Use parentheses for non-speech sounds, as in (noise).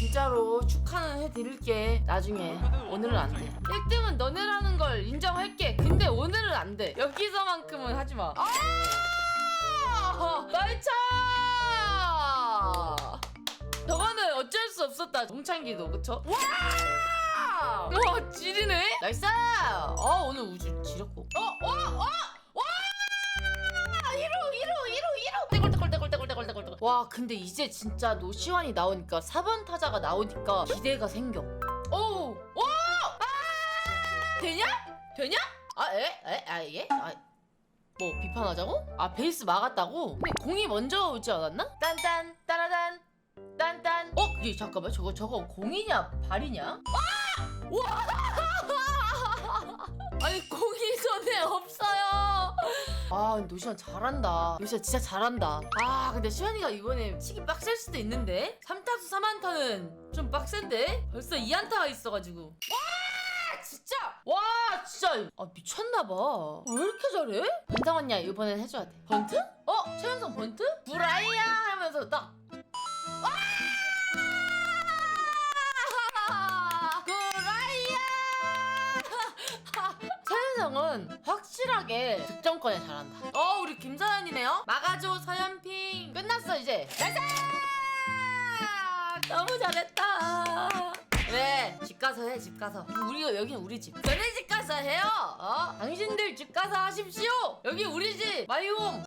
진짜로 축하는 해드릴게 나중에 오늘은 안돼 1등은 너네라는 걸 인정할게 근데 오늘은 안돼 여기서만큼은 하지마 아 나의 차 저거는 어쩔 수 없었다 동창기도 그쵸? 와! 와 지리네 나이스 어 오늘 우주 지렸고 어? 어? 어? 와! 1호 1호 1호 1호 떼골떼골떼골떼골떼골떼골 와 근데 이제 진짜 노시환이 나오니까 4번 타자가 나오니까 기대가 생겨 오! 오! 아! 되냐? 되냐? 아 에? 에? 아 예? 아 뭐 비판하자고? 아 베이스 막았다고? 근데 공이 먼저 오지 않았나? 딴딴 따라단 딴딴 어? 이 잠깐만 저거 저거 공이냐 발이냐? 와! 와! (laughs) 아니 공이 손에 없어요 아 근데 노시안 잘한다 노시안 진짜 잘한다 아 근데 시환이가 이번에 치기 빡셀 수도 있는데 3타수 3안타는 좀 빡센데 벌써 2안타가 있어가지고 와 진짜 와 진짜 아 미쳤나봐 왜 이렇게 잘해? 변상원야 이번엔 해줘야 돼 번트? 어? 최현성 번트? 브라이야 하면서 딱 최현성은 확실하게 득점권에 잘한다 어 우리 김서연이네요 막아줘 서연핑 끝났어 이제 나이스 너무 잘했다 왜? 집 가서 해, 집 가서. 우리가 여기는 우리 집. 전에 집 가서 해요. 어? 당신들 집 가서 하십시오. 여기 우리 집. 마이홈.